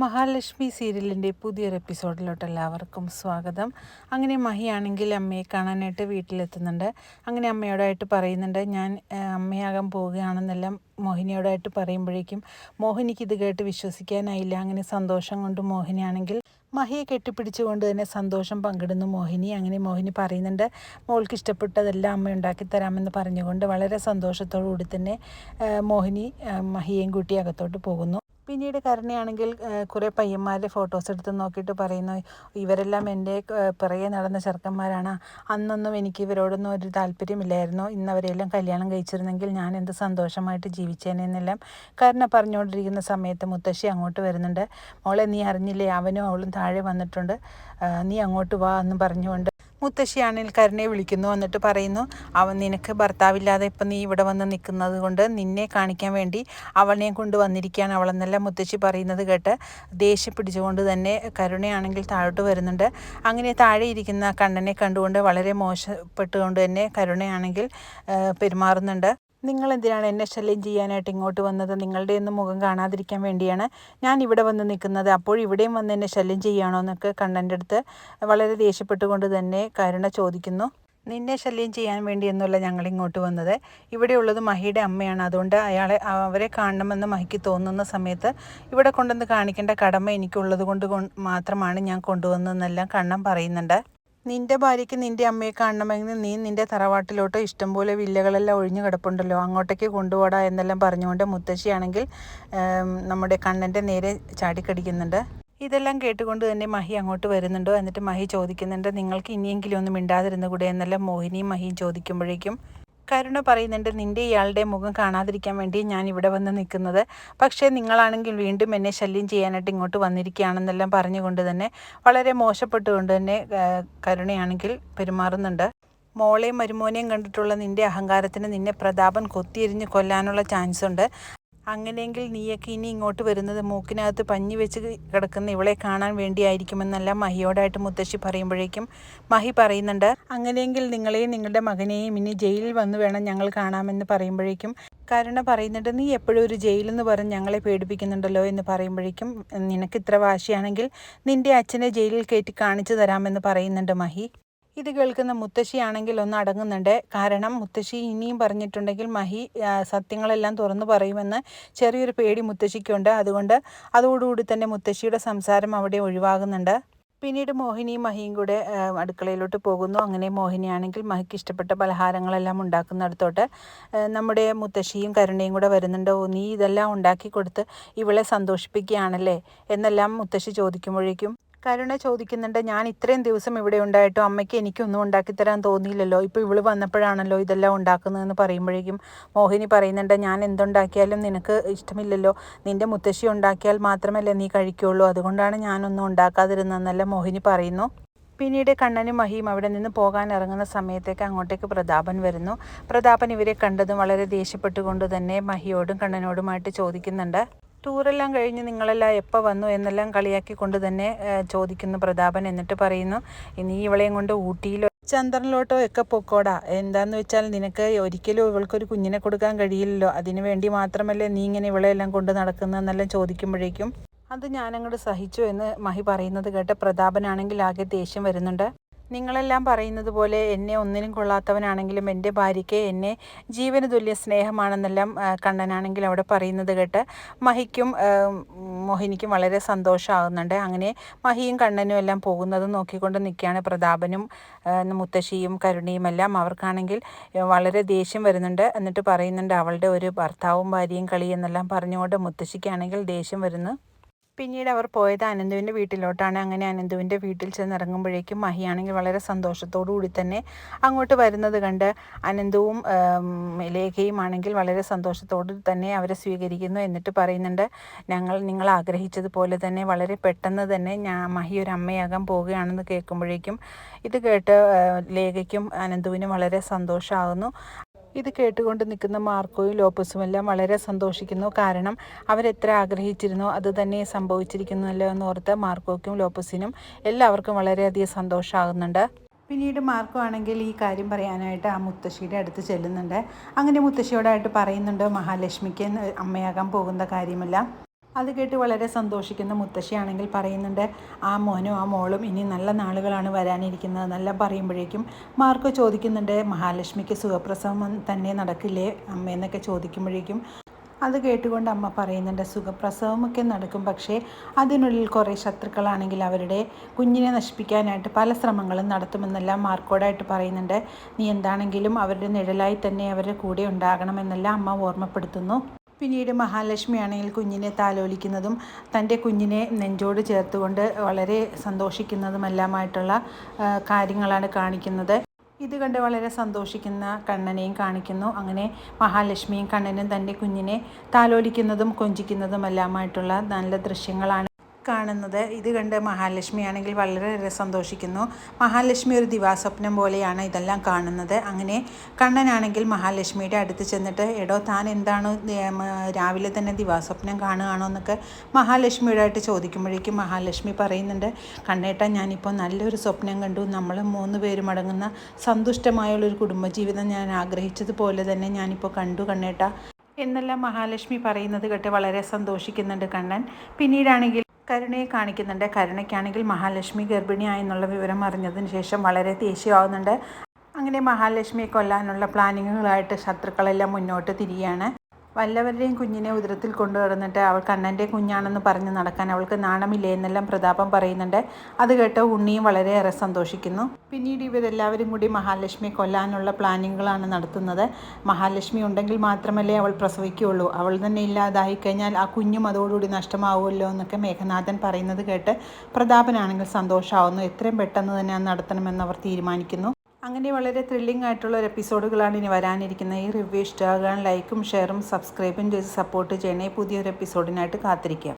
മഹാലക്ഷ്മി സീരിയലിന്റെ പുതിയൊരു എപ്പിസോഡിലോട്ട് എല്ലാവർക്കും സ്വാഗതം. അങ്ങനെ മഹിയാണെങ്കിൽ അമ്മയെ കാണാനായിട്ട് വീട്ടിലെത്തുന്നുണ്ട്. അങ്ങനെ അമ്മയോടായിട്ട് പറയുന്നുണ്ട് ഞാൻ അമ്മയാകാൻ പോവുകയാണെന്നെല്ലാം മോഹിനിയോടായിട്ട് പറയുമ്പോഴേക്കും മോഹിനിക്ക് ഇത് കേട്ട് വിശ്വസിക്കാനായില്ല. അങ്ങനെ സന്തോഷം കൊണ്ട് മോഹിനിയാണെങ്കിൽ മഹിയെ കെട്ടിപ്പിടിച്ചുകൊണ്ട് തന്നെ സന്തോഷം പങ്കിടുന്നു മോഹിനി. അങ്ങനെ മോഹിനി പറയുന്നുണ്ട് മോൾക്ക് ഇഷ്ടപ്പെട്ടതെല്ലാം അമ്മ ഉണ്ടാക്കി തരാമെന്ന് പറഞ്ഞുകൊണ്ട് വളരെ സന്തോഷത്തോടു കൂടി തന്നെ മോഹിനി മഹിയേയും കൂട്ടി അകത്തോട്ട് പോകുന്നു. പിന്നീട് കരുണയാണെങ്കിൽ കുറേ പയ്യന്മാരുടെ ഫോട്ടോസ് എടുത്ത് നോക്കിയിട്ട് പറയുന്നു ഇവരെല്ലാം എന്റെ പിറകെ നടന്ന ചെറുക്കന്മാരാണ്. അന്നൊന്നും എനിക്ക് ഇവരോടൊന്നും ഒരു താല്പര്യമില്ലായിരുന്നു. ഇന്നവരെല്ലാം കല്യാണം കഴിച്ചിരുന്നെങ്കിൽ ഞാൻ എന്ത് സന്തോഷമായിട്ട് ജീവിച്ചേനെന്നെല്ലാം കരുണ പറഞ്ഞുകൊണ്ടിരിക്കുന്ന സമയത്ത് മുത്തശ്ശി അങ്ങോട്ട് വരുന്നുണ്ട്. മോളെ നീ അറിഞ്ഞില്ലേ? അവനും അവളും താഴെ വന്നിട്ടുണ്ട്. നീ അങ്ങോട്ട് വാ എന്ന് പറഞ്ഞുകൊണ്ട് മുത്തശ്ശിയാണെങ്കിൽ കരുണെ വിളിക്കുന്നു എന്നിട്ട് പറയുന്നു അവൻ നിനക്ക് ഭർത്താവില്ലാതെ ഇപ്പം നീ ഇവിടെ വന്ന് നിൽക്കുന്നത് കൊണ്ട് നിന്നെ കാണിക്കാൻ വേണ്ടി അവളെയും കൊണ്ട് വന്നിരിക്കുകയാണ് അവളെന്നെല്ലാം മുത്തശ്ശി പറയുന്നത് കേട്ട് ദേഷ്യം പിടിച്ചുകൊണ്ട് തന്നെ കരുണയാണെങ്കിൽ താഴോട്ട് വരുന്നുണ്ട്. അങ്ങനെ താഴെ ഇരിക്കുന്ന കണ്ണനെ കണ്ടുകൊണ്ട് വളരെ മോശപ്പെട്ടുകൊണ്ട് തന്നെ കരുണയാണെങ്കിൽ പെരുമാറുന്നുണ്ട്. നിങ്ങൾ എന്തിനാണ് എന്നെ ശല്യം ചെയ്യാനായിട്ട് ഇങ്ങോട്ട് വന്നത്? നിങ്ങളുടെ ഒന്നും മുഖം കാണാതിരിക്കാൻ വേണ്ടിയാണ് ഞാൻ ഇവിടെ വന്ന് നിൽക്കുന്നത്. അപ്പോൾ ഇവിടെയും വന്ന് എന്നെ ശല്യം ചെയ്യുകയാണോ എന്നൊക്കെ കണ്ണന്റെ അടുത്ത് വളരെ ദേഷ്യപ്പെട്ടുകൊണ്ട് തന്നെ കരുണ ചോദിക്കുന്നു. നിന്നെ ശല്യം ചെയ്യാൻ വേണ്ടിയൊന്നുമല്ല ഞങ്ങൾ ഇങ്ങോട്ട് വന്നത്. ഇവിടെയുള്ളത് മഹിയുടെ അമ്മയാണ്. അതുകൊണ്ട് അയാളെ അവരെ കാണണമെന്ന് മഹിക്ക് തോന്നുന്ന സമയത്ത് ഇവിടെ കൊണ്ടുവന്ന് കാണിക്കേണ്ട കടമ എനിക്കുള്ളത് കൊണ്ട് മാത്രമാണ് ഞാൻ കൊണ്ടുവന്നതെന്നെല്ലാം കണ്ണൻ പറയുന്നുണ്ട്. നിന്റെ ഭാര്യയ്ക്ക് നിന്റെ അമ്മയെ കാണണമെങ്കിൽ നീ നിന്റെ തറവാട്ടിലോട്ട് ഇഷ്ടംപോലെ വില്ലകളെല്ലാം ഒഴിഞ്ഞു കിടപ്പുണ്ടല്ലോ. അങ്ങോട്ടേക്ക് കൊണ്ടുപോടാ എന്നെല്ലാം പറഞ്ഞുകൊണ്ട് മുത്തശ്ശിയാണെങ്കിൽ നമ്മുടെ കണ്ണന്റെ നേരെ ചാടിക്കടിക്കുന്നുണ്ട്. ഇതെല്ലാം കേട്ടുകൊണ്ട് തന്നെ മഹി അങ്ങോട്ട് വരുന്നുണ്ടോ? എന്നിട്ട് മഹി ചോദിക്കുന്നുണ്ട് നിങ്ങൾക്ക് ഇനിയെങ്കിലും ഒന്നും മിണ്ടാതിരുന്നു കൂടെ എന്നെല്ലാം മോഹിനിയും മഹിയും ചോദിക്കുമ്പോഴേക്കും കരുണ പറയുന്നുണ്ട് നിന്റെ ഇയാളുടെ മുഖം കാണാതിരിക്കാൻ വേണ്ടി ഞാൻ ഇവിടെ വന്ന് നിൽക്കുന്നത്. പക്ഷേ നിങ്ങളാണെങ്കിൽ വീണ്ടും എന്നെ ശല്യം ചെയ്യാനായിട്ട് ഇങ്ങോട്ട് വന്നിരിക്കുകയാണെന്നെല്ലാം പറഞ്ഞുകൊണ്ട് തന്നെ വളരെ മോശപ്പെട്ടുകൊണ്ട് തന്നെ കരുണയാണെങ്കിൽ പെരുമാറുന്നുണ്ട്. മോളെയും മരുമോനെയും കണ്ടിട്ടുള്ള നിന്റെ അഹങ്കാരത്തിന് നിന്നെ പ്രതാപൻ കൊത്തിയെരിഞ്ഞ് കൊല്ലാനുള്ള ചാൻസ് ഉണ്ട് അങ്ങനെയെങ്കിൽ നീയൊക്കെ ഇനി ഇങ്ങോട്ട് വരുന്നത് മൂക്കിനകത്ത് പഞ്ഞി വെച്ച് കിടക്കുന്ന ഇവളെ കാണാൻ വേണ്ടിയായിരിക്കുമെന്നല്ല മഹിയോടായിട്ട് മുത്തശ്ശി പറയുമ്പോഴേക്കും മഹി പറയുന്നുണ്ട്. അങ്ങനെയെങ്കിൽ നിങ്ങളെയും നിങ്ങളുടെ മകനെയും ഇനി ജയിലിൽ വന്ന് വേണം ഞങ്ങൾ കാണാമെന്ന് പറയുമ്പോഴേക്കും കരുണ പറയുന്നുണ്ട് നീ എപ്പോഴും ഒരു ജയിലെന്ന് പറഞ്ഞ് ഞങ്ങളെ പേടിപ്പിക്കുന്നുണ്ടല്ലോ എന്ന് പറയുമ്പോഴേക്കും നിനക്ക് ഇത്ര വാശിയാണെങ്കിൽ നിന്റെ അച്ഛനെ ജയിലിൽ കയറ്റി കാണിച്ചു തരാമെന്ന് പറയുന്നുണ്ട് മഹി. ഇത് കേൾക്കുന്ന മുത്തശ്ശിയാണെങ്കിൽ ഒന്ന് അടങ്ങുന്നുണ്ട്. കാരണം മുത്തശ്ശി ഇനിയും പറഞ്ഞിട്ടുണ്ടെങ്കിൽ മഹി സത്യങ്ങളെല്ലാം തുറന്നു പറയുമെന്ന് ചെറിയൊരു പേടി മുത്തശ്ശിക്കുണ്ട്. അതുകൊണ്ട് അതോടുകൂടി തന്നെ മുത്തശ്ശിയുടെ സംസാരം അവിടെ ഒഴിവാകുന്നുണ്ട്. പിന്നീട് മോഹിനിയും മഹിയും കൂടെ അടുക്കളയിലോട്ട് പോകുന്നു. അങ്ങനെ മോഹിനിയാണെങ്കിൽ മഹിക്ക് ഇഷ്ടപ്പെട്ട പലഹാരങ്ങളെല്ലാം ഉണ്ടാക്കുന്നിടത്തോട്ട് നമ്മുടെ മുത്തശ്ശിയും കരുണയും കൂടെ വരുന്നുണ്ട്. നീ ഇതെല്ലാം ഉണ്ടാക്കി കൊടുത്ത് ഇവളെ സന്തോഷിപ്പിക്കുകയാണല്ലേ? എന്നെല്ലാം മുത്തശ്ശി ചോദിക്കുമ്പോഴേക്കും കരുണ ചോദിക്കുന്നുണ്ട് ഞാൻ ഇത്രയും ദിവസം ഇവിടെ ഉണ്ടായിട്ടും അമ്മയ്ക്ക് എനിക്കൊന്നും ഉണ്ടാക്കിത്തരാൻ തോന്നിയില്ലല്ലോ. ഇപ്പോൾ ഇവൾ വന്നപ്പോഴാണല്ലോ ഇതെല്ലാം ഉണ്ടാക്കുന്നതെന്ന് പറയുമ്പോഴേക്കും മോഹിനി പറയുന്നുണ്ട് ഞാൻ എന്തുണ്ടാക്കിയാലും നിനക്ക് ഇഷ്ടമില്ലല്ലോ. നിന്റെ മുത്തശ്ശി ഉണ്ടാക്കിയാൽ മാത്രമല്ലേ നീ കഴിക്കുള്ളൂ. അതുകൊണ്ടാണ് ഞാനൊന്നും ഉണ്ടാക്കാതിരുന്നതെന്നല്ല മോഹിനി പറയുന്നു. പിന്നീട് കണ്ണനും മഹിയും അവിടെ നിന്ന് പോകാൻ ഇറങ്ങുന്ന സമയത്തേക്ക് അങ്ങോട്ടേക്ക് പ്രതാപൻ വരുന്നു. പ്രതാപൻ ഇവരെ കണ്ടതും വളരെ ദേഷ്യപ്പെട്ടുകൊണ്ട് തന്നെ മഹിയോടും കണ്ണനോടുമായിട്ട് ചോദിക്കുന്നുണ്ട് ടൂറെല്ലാം കഴിഞ്ഞ് നിങ്ങളെല്ലാം എപ്പോൾ വന്നു എന്നെല്ലാം കളിയാക്കി കൊണ്ട് തന്നെ ചോദിക്കുന്നു പ്രതാപൻ എന്നിട്ട് പറയുന്നു ഇനി ഇവളെയും കൊണ്ട് ഊട്ടിയിലോ ചന്ദ്രനിലോട്ടോ ഒക്കെ പൊക്കോടാ. എന്താന്ന് വെച്ചാൽ നിനക്ക് ഒരിക്കലും ഇവൾക്കൊരു കുഞ്ഞിനെ കൊടുക്കാൻ കഴിയില്ലല്ലോ. അതിനു വേണ്ടി മാത്രമല്ലേ നീ ഇങ്ങനെ ഇവളെല്ലാം കൊണ്ട് നടക്കുന്നതെന്നെല്ലാം ചോദിക്കുമ്പോഴേക്കും അത് ഞാനങ്ങോട്ട് സഹിച്ചു എന്ന് മഹി പറയുന്നത് കേട്ട് പ്രതാപനാണെങ്കിൽ ആകെ ദേഷ്യം വരുന്നുണ്ട്. നിങ്ങളെല്ലാം പറയുന്നത് പോലെ എന്നെ ഒന്നിനും കൊള്ളാത്തവനാണെങ്കിലും എന്റെ ഭാര്യയ്ക്ക് എന്നെ ജീവന തുല്യ സ്നേഹമാണെന്നെല്ലാം കണ്ണനാണെങ്കിൽ അവിടെ പറയുന്നത് കേട്ട് മഹിക്കും മോഹിനിക്കും വളരെ സന്തോഷമാകുന്നുണ്ട്. അങ്ങനെ മഹിയും കണ്ണനും എല്ലാം പോകുന്നത് നോക്കിക്കൊണ്ട് നിൽക്കുകയാണ് പ്രതാപനും മുത്തശ്ശിയും കരുണിയും എല്ലാം. അവർക്കാണെങ്കിൽ വളരെ ദേഷ്യം വരുന്നുണ്ട്. എന്നിട്ട് പറയുന്നുണ്ട് അവളുടെ ഒരു ഭർത്താവും ഭാര്യയും കളി എന്നെല്ലാം പറഞ്ഞുകൊണ്ട് മുത്തശ്ശിക്കാണെങ്കിൽ ദേഷ്യം വരുന്നു. പിന്നീട് അവർ പോയത് അനന്തുവിന്റെ വീട്ടിലോട്ടാണ്. അങ്ങനെ അനന്തുവിന്റെ വീട്ടിൽ ചെന്നിറങ്ങുമ്പോഴേക്കും മഹിയാണെങ്കിൽ വളരെ സന്തോഷത്തോടു കൂടി തന്നെ അങ്ങോട്ട് വരുന്നത് കണ്ട് അനന്തുവും ലേഖയും ആണെങ്കിൽ വളരെ സന്തോഷത്തോട് തന്നെ അവരെ സ്വീകരിക്കുന്നു എന്നിട്ട് പറയുന്നുണ്ട് ഞങ്ങൾ നിങ്ങൾ ആഗ്രഹിച്ചതുപോലെ തന്നെ വളരെ പെട്ടെന്ന് തന്നെ ഞാൻ മഹി ഒരു അമ്മയാകാൻ പോവുകയാണെന്ന് കേൾക്കുമ്പോഴേക്കും ഇത് കേട്ട് ലേഖയ്ക്കും അനന്തുവിനും വളരെ സന്തോഷമാകുന്നു. ഇത് കേട്ടുകൊണ്ട് നിൽക്കുന്ന മാർക്കോയും ലോപ്പസും എല്ലാം വളരെ സന്തോഷിക്കുന്നു. കാരണം അവരെത്ര ആഗ്രഹിച്ചിരുന്നോ അത് തന്നെ സംഭവിച്ചിരിക്കുന്നല്ലോ എന്ന് ഓർത്ത് മാർക്കോയ്ക്കും ലോപ്പസിനും എല്ലാവർക്കും വളരെയധികം സന്തോഷമാകുന്നുണ്ട്. പിന്നീട് മാർക്കോ ആണെങ്കിൽ ഈ കാര്യം പറയാനായിട്ട് ആ മുത്തശ്ശിയുടെ അടുത്ത് ചെല്ലുന്നുണ്ട്. അങ്ങനെ മുത്തശ്ശിയോടായിട്ട് പറയുന്നുണ്ട് മഹാലക്ഷ്മിക്ക് അമ്മയാകാൻ പോകുന്ന കാര്യമെല്ലാം അത് കേട്ട് വളരെ സന്തോഷിക്കുന്ന മുത്തശ്ശിയാണെങ്കിൽ പറയുന്നുണ്ട് ആ മോനും ആ മോളും ഇനി നല്ല നാളുകളാണ് വരാനിരിക്കുന്നത്. നല്ല പറയുമ്പോഴേക്കും മാർക്കോ ചോദിക്കുന്നുണ്ട് മഹാലക്ഷ്മിക്ക് സുഖപ്രസവം തന്നെ നടക്കില്ലേ? അമ്മയെന്നൊക്കെ ചോദിക്കുമ്പോഴേക്കും അത് കേട്ടുകൊണ്ട് അമ്മ പറയുന്നുണ്ട് സുഖപ്രസവമൊക്കെ നടക്കും പക്ഷേ അതിനുള്ളിൽ കുറേ ശത്രുക്കളാണെങ്കിൽ അവരുടെ കുഞ്ഞിനെ നശിപ്പിക്കാനായിട്ട് പല ശ്രമങ്ങളും നടത്തുമെന്നെല്ലാം മാർക്കോടായിട്ട് പറയുന്നുണ്ട്. നീ എന്താണെങ്കിലും അവരുടെ നിഴലായി തന്നെ അവരുടെ കൂടെ ഉണ്ടാകണമെന്നെല്ലാം അമ്മ ഓർമ്മപ്പെടുത്തുന്നു. പിന്നീട് മഹാലക്ഷ്മി ആണെങ്കിൽ കുഞ്ഞിനെ താലോലിക്കുന്നതും തന്റെ കുഞ്ഞിനെ നെഞ്ചോട് ചേർത്തുകൊണ്ട് വളരെ സന്തോഷിക്കുന്നതുമെല്ലാമായിട്ടുള്ള കാര്യങ്ങളാണ് കാണിക്കുന്നത്. ഇത് കണ്ട് വളരെ സന്തോഷിക്കുന്ന കണ്ണനെയും കാണിക്കുന്നു. അങ്ങനെ മഹാലക്ഷ്മിയും കണ്ണനും തന്റെ കുഞ്ഞിനെ താലോലിക്കുന്നതും കൊഞ്ചിക്കുന്നതും എല്ലാമായിട്ടുള്ള നല്ല ദൃശ്യങ്ങളാണ് കാണുന്നത് ഇത് കണ്ട് മഹാലക്ഷ്മി ആണെങ്കിൽ വളരെ സന്തോഷിക്കുന്നു. മഹാലക്ഷ്മി ഒരു ദിവാസ്വപ്നം പോലെയാണ് ഇതെല്ലാം കാണുന്നത്. അങ്ങനെ കണ്ണനാണെങ്കിൽ മഹാലക്ഷ്മിയുടെ അടുത്ത് ചെന്നിട്ട് എടോ താൻ എന്താണ് രാവിലെ തന്നെ ദിവാസ്വപ്നം കാണുകയാണോ? എന്നൊക്കെ മഹാലക്ഷ്മിയുടെ ആയിട്ട് ചോദിക്കുമ്പോഴേക്കും മഹാലക്ഷ്മി പറയുന്നുണ്ട് കണ്ണേട്ട ഞാനിപ്പോൾ നല്ലൊരു സ്വപ്നം കണ്ടു. നമ്മൾ മൂന്ന് പേരും അടങ്ങുന്ന സന്തുഷ്ടമായുള്ളൊരു കുടുംബജീവിതം ഞാൻ ആഗ്രഹിച്ചതുപോലെ തന്നെ ഞാനിപ്പോൾ കണ്ടു കണ്ണേട്ട. എന്നെല്ലാം മഹാലക്ഷ്മി പറയുന്നത് കേട്ട് വളരെ സന്തോഷിക്കുന്നുണ്ട് കണ്ണൻ. പിന്നീടാണെങ്കിൽ കരുണയെ കാണിക്കുന്നുണ്ട്. കരുണയ്ക്കാണെങ്കിൽ മഹാലക്ഷ്മി ഗർഭിണിയായി എന്നുള്ള വിവരം അറിഞ്ഞതിന് ശേഷം വളരെ ദേഷ്യമാവുന്നുണ്ട്. അങ്ങനെ മഹാലക്ഷ്മിയെ കൊല്ലാനുള്ള പ്ലാനിങ്ങുകളായിട്ട് ശത്രുക്കളെല്ലാം മുന്നോട്ട് തിരിയാണ്. വല്ലവരുടെയും കുഞ്ഞിനെ ഉദരത്തിൽ കൊണ്ടു കിടന്നിട്ട് അവൾ കണ്ണന്റെ കുഞ്ഞാണെന്ന് പറഞ്ഞ് നടക്കാൻ അവൾക്ക് നാണമില്ലേ എന്നെല്ലാം പ്രതാപം പറയുന്നുണ്ട്. അത് കേട്ട് ഉണ്ണിയും വളരെയേറെ സന്തോഷിക്കുന്നു. പിന്നീട് ഇവരെല്ലാവരും കൂടി മഹാലക്ഷ്മിയെ കൊല്ലാനുള്ള പ്ലാനിങ്ങുകളാണ് നടത്തുന്നത്. മഹാലക്ഷ്മി ഉണ്ടെങ്കിൽ മാത്രമല്ലേ അവൾ പ്രസവിക്കുകയുള്ളൂ. അവൾ തന്നെ ഇല്ലാതായി കഴിഞ്ഞാൽ ആ കുഞ്ഞും അതോടുകൂടി നഷ്ടമാവുമല്ലോ എന്നൊക്കെ മേഘനാഥൻ പറയുന്നത് കേട്ട് പ്രതാപനാണെങ്കിൽ സന്തോഷമാവുന്നു എത്രയും പെട്ടെന്ന് തന്നെ നടത്തണമെന്ന് അവർ തീരുമാനിക്കുന്നു. അങ്ങനെ വളരെ ത്രില്ലിംഗ് ആയിട്ടുള്ള ഒരു എപ്പിസോഡുകളാണ് ഇനി വരാനിരിക്കുന്നത്. ഈ റിവ്യൂ ഇഷ്ടമാകാൻ ലൈക്കും ഷെയറും സബ്സ്ക്രൈബും ചെയ്ത് സപ്പോർട്ട് ചെയ്യണേ. പുതിയൊരു എപ്പിസോഡിനായിട്ട് കാത്തിരിക്കാം.